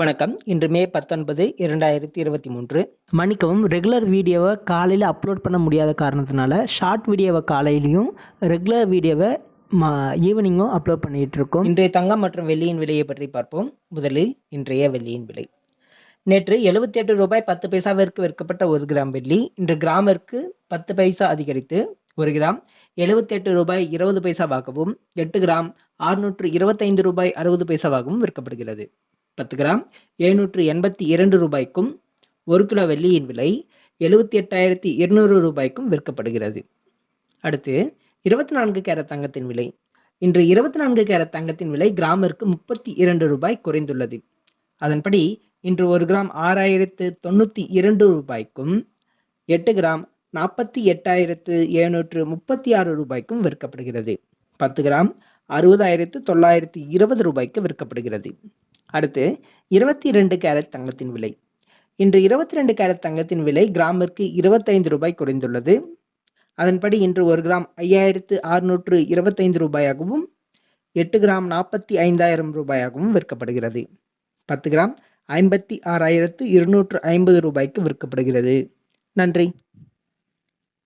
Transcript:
வணக்கம். இன்று மே பத்தொன்பது இரண்டாயிரத்தி இருபத்தி மூன்று. மன்னிக்கவும் ரெகுலர் வீடியோவை காலையில் அப்லோட் பண்ண முடியாத காரணத்தினால ஷார்ட் வீடியோவை காலையிலையும் ரெகுலர் வீடியோவை மா ஈவினிங்கும் அப்லோட் பண்ணிகிட்டு இருக்கோம். இன்றைய தங்கம் மற்றும் வெள்ளியின் விலையை பற்றி பார்ப்போம். முதலில் இன்றைய வெள்ளியின் விலை. நேற்று எழுபத்தி எட்டு ரூபாய் பத்து பைசாவிற்கு விற்கப்பட்ட ஒரு கிராம் வெள்ளி இன்று கிராமிற்கு பத்து பைசா அதிகரித்து ஒரு கிராம் எழுபத்தெட்டு ரூபாய் இருபது பைசாவாகவும் எட்டு கிராம் ஆறுநூற்று இருபத்தைந்து ரூபாய் அறுபது பைசாவாகவும் விற்கப்படுகிறது. பத்து கிராம் எழுநூற்று எண்பத்தி இரண்டு ரூபாய்க்கும் ஒரு கிலோ வெள்ளியின் விலை எழுபத்தி எட்டாயிரத்தி இருநூறு ரூபாய்க்கும் விற்கப்படுகிறது. அடுத்து இருபத்தி நான்கு கேரட் தங்கத்தின் விலை. இன்று இருபத்தி நான்கு கேரட் தங்கத்தின் விலை கிராமிற்கு முப்பத்தி இரண்டு ரூபாய் குறைந்துள்ளது. அதன்படி இன்று ஒரு கிராம் ஆறாயிரத்து தொண்ணூற்றி இரண்டு ரூபாய்க்கும் எட்டு கிராம் நாற்பத்தி எட்டாயிரத்து எழுநூற்று முப்பத்தி ஆறு ரூபாய்க்கும் விற்கப்படுகிறது. பத்து கிராம் அறுபதாயிரத்து தொள்ளாயிரத்து இருபது ரூபாய்க்கு விற்கப்படுகிறது. அடுத்து இருபத்தி ரெண்டு கேரட் தங்கத்தின் விலை. இன்று இருபத்தி ரெண்டு கேரட் தங்கத்தின் விலை கிராமிற்கு இருபத்தைந்து ரூபாய் குறைந்துள்ளது. அதன்படி இன்று ஒரு கிராம் ஐயாயிரத்து அறுநூற்று இருபத்தைந்து ரூபாயாகவும் எட்டு கிராம் நாற்பத்தி ஐந்தாயிரம் ரூபாயாகவும் விற்கப்படுகிறது. பத்து கிராம் ஐம்பத்தி ஆறாயிரத்து இருநூற்று ஐம்பது ரூபாய்க்கு விற்கப்படுகிறது. நன்றி.